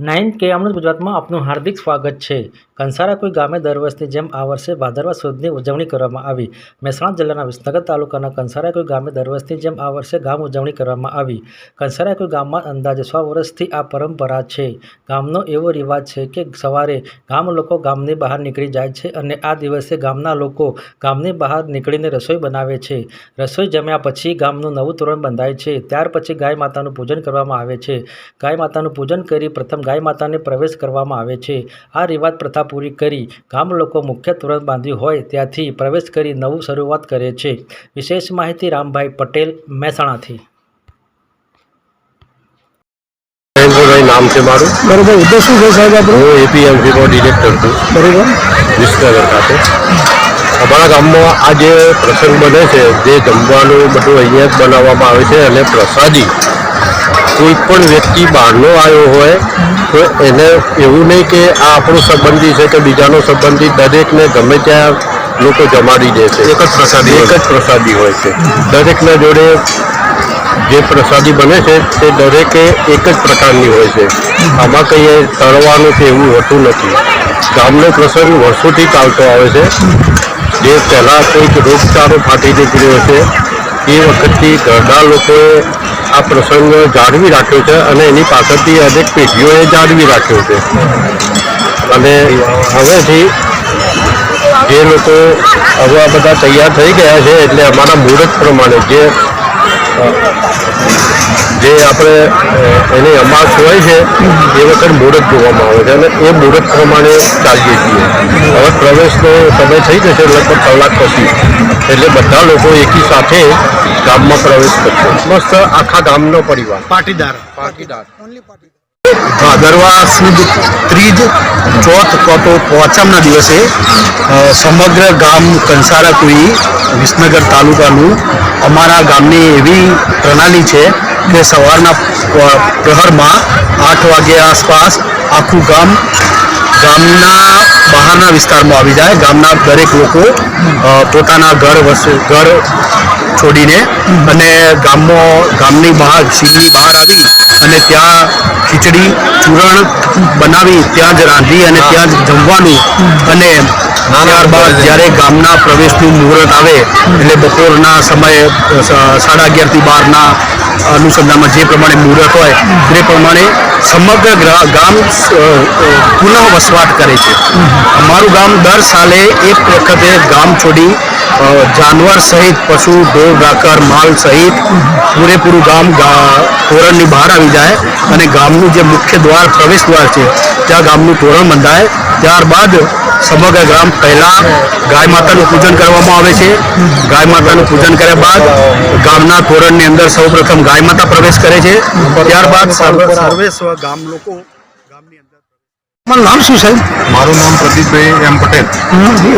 Nine કે ગુજરાતમાં આપનું હાર્દિક સ્વાગત છે. કંસારા કોઈ ગામે દર વર્ષની જેમ આ વર્ષે ભાદરવા સુદની ઉજવણી કરવામાં આવી. મહેસાણા જિલ્લાના વિસનગર તાલુકાના કંસારા કોઈ ગામે દર વર્ષની જેમ આ વર્ષે ગામ ઉજવણી કરવામાં આવી. કંસારા કોઈ ગામમાં અંદાજે સો વર્ષથી આ પરંપરા છે. ગામનો એવો રિવાજ છે કે સવારે ગામ લોકો ગામની બહાર નીકળી જાય છે અને આ દિવસે ગામના લોકો ગામની બહાર નીકળીને રસોઈ બનાવે છે. રસોઈ જમ્યા પછી ગામનું નવું તોરણ બંધાય છે. ત્યાર પછી ગાય માતાનું પૂજન કરવામાં આવે છે. ગાય માતાનું પૂજન કરી પ્રથમ ગાય માતાને પ્રવેશ કરવામાં આવે છે. આ રિવાજ પ્રથા પૂરી કરી ગામ લોકો મુખ્ય તોરણ બાંધ્યું હોય ત્યાંથી પ્રવેશ કરી નવું શરૂઆત કરે છે. વિશેષ માહિતી રામભાઈ પટેલ મહેસાણાથી. મહેન્દ્રભાઈ નામ છે મારું? બરોબર ઉદ્દેશ શું છે સાહેબ આપણું હું એપીએમસીનો ડિરેક્ટર છું. બરોબર. વિસનગર ખાતે. અમારા ગામમાં આ જે પ્રસંગ બને છે જે જમવાનું બધું અહીંયા જ બનાવવામાં આવે છે અને પ્રસાદી કોઈ પણ વ્યક્તિ બહારનો આવ્યો હોય તો એને એવું નહીં કે આ આપણો સંબંધી છે કે બીજાનો સંબંધી દરેકને ગમે ત્યાં લોકો જમાડી દે છે. એક જ પ્રસાદી એક જ પ્રસાદી હોય છે. દરેકના જોડે જે પ્રસાદી બને છે તે દરેકે એક જ પ્રકારની હોય છે. આમાં કંઈ તળવાનું કે એવું હોતું નથી. ગામનો પ્રસંગ વર્ષોથી ચાલતો આવે છે. જે પહેલાં કંઈક રોગચાળો ફાટી નીકળ્યો છે એ વખતથી ઘરના લોકોએ આ પ્રસંગ જાળવી રાખ્યો છે અને એની પાછળથી અનેક પેઢીઓએ જાળવી રાખ્યો છે. અને હવેથી જે લોકો હવે આ બધા તૈયાર થઈ ગયા છે એટલે અમારા મુહૂર્ત પ્રમાણે જે જે આપણે એની અમાસ હોય છે એ વખત મુહૂર્ત જોવામાં આવે છે અને એ મુહૂર્ત પ્રમાણે ચાલીએ છીએ. હવે પ્રવેશનો સમય થઈ જશે લગભગ કલાક પછી. એટલે બધા લોકો એકી સાથે ગામમાં પ્રવેશ કરશે. મસ્ત આખા ગામનો પરિવાર. પાટીદાર. પાટીદાર. ભાદરવા સુદ ત્રીજ ચોથ કોટો પોચમના દિવસે સમગ્ર ગામ કંસારાકુઈ વિસનગર તાલુકાનું અમારા ગામની એવી પ્રણાલી છે કે સવારના પ્રહરમાં આઠ વાગ્યા આસપાસ આખું ગામ ગામના બહારના વિસ્તારમાં આવી જાય. ગામના દરેક લોકો પોતાના ઘર વસ, ઘર છોડીને અને ગામમાં ગામની બહાર શીલની બહાર આવી અને ત્યાં ખીચડી, ચૂરણ બનાવી, ત્યાં જ રાંધી અને ત્યાં જ જમવાનું અને ત્યારબાદ જ્યારે ગામના પ્રવેશનું મુહૂર્ત આવે, એટલે બપોરના સમયે સાડા અગિયારથી બારના અનુસંધાનમાં જે પ્રમાણે મુહૂર્ત હોય, તે પ્રમાણે સમગ્ર ગ્રા- ગામ પુનઃ વસવાટ કરે છે. અમારું ગામ દર સાલે એક વખતે ગામ છોડી જાનવર સહિત, પશુ ઢોર ડાકર માલ સહિત પૂરેપૂરું ગામ તોરણની બહાર આવી જાય અને ગામનું જે મુખ્ય દ્વાર, પ્રવેશ દ્વાર છે, ત્યાં ગામનું તોરણ બંધાય. ત્યારબાદ સમગ્ર ગામ પહેલાં ગાય માતાનું પૂજન કરવામાં આવે છે. ગાય માતાનું પૂજન કર્યા બાદ ગામના તોરણની અંદર સૌપ્રથમ ગાય માતા પ્રવેશ કરે છે. ત્યારબાદ સર્વે ગામ લોકો તમારું નામ શું સાહેબ? મારું નામ પ્રદીપભાઈ એમ પટેલ.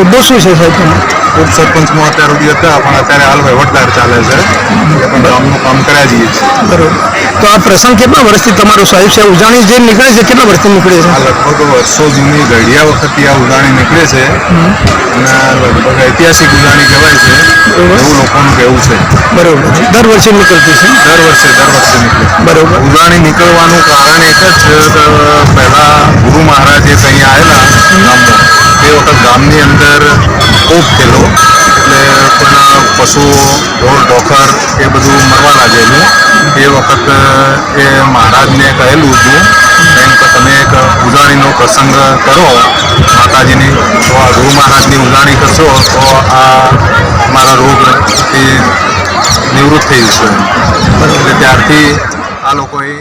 ઉદ્દેશ શું છે સાહેબ તમે ઉપસરપંચમાં અત્યાર સુધી હતા પણ અત્યારે હાલ વહીવટદાર ચાલે છે. કામ કર્યા જઈએ છીએ. બરોબર. તો આ પ્રસંગ કેટલા વર્ષથી તમારું સાહેબ છે ઉજાણી જે નીકળે છે કેટલા વર્ષથી નીકળે છે? લગભગ વર્ષો જૂની ઘડિયા વખતથી આ ઉજાણી નીકળે છે. અને લગભગ ઐતિહાસિક ઉજાણી કહેવાય છે. એવું લોકોનું કહેવું છે. બરોબર. દર વર્ષે નીકળતી છે? દર વર્ષે દર વર્ષે નીકળે. બરોબર. ઉજાણી નીકળવાનું કારણ એક જ પહેલા ગુરુ મહારાજ અહીંયા આવેલા ગામમાં. તે વખત ગામની અંદર એટલે કોઈના પશુઓ ઢોર, ઢોકર એ બધું મરવા લાગેલું એ વખત, એ મહારાજને કહેલું હતું, એમ કે તમે એક ઉજાણીનો પ્રસંગ કરો. માતાજીની, તો આ ગુરુ મહારાજની ઉજાણી કરશો, તો આ મારા રોગથી નિવૃત્ત થઈ જશે. એટલે ત્યારથી આ લોકોએ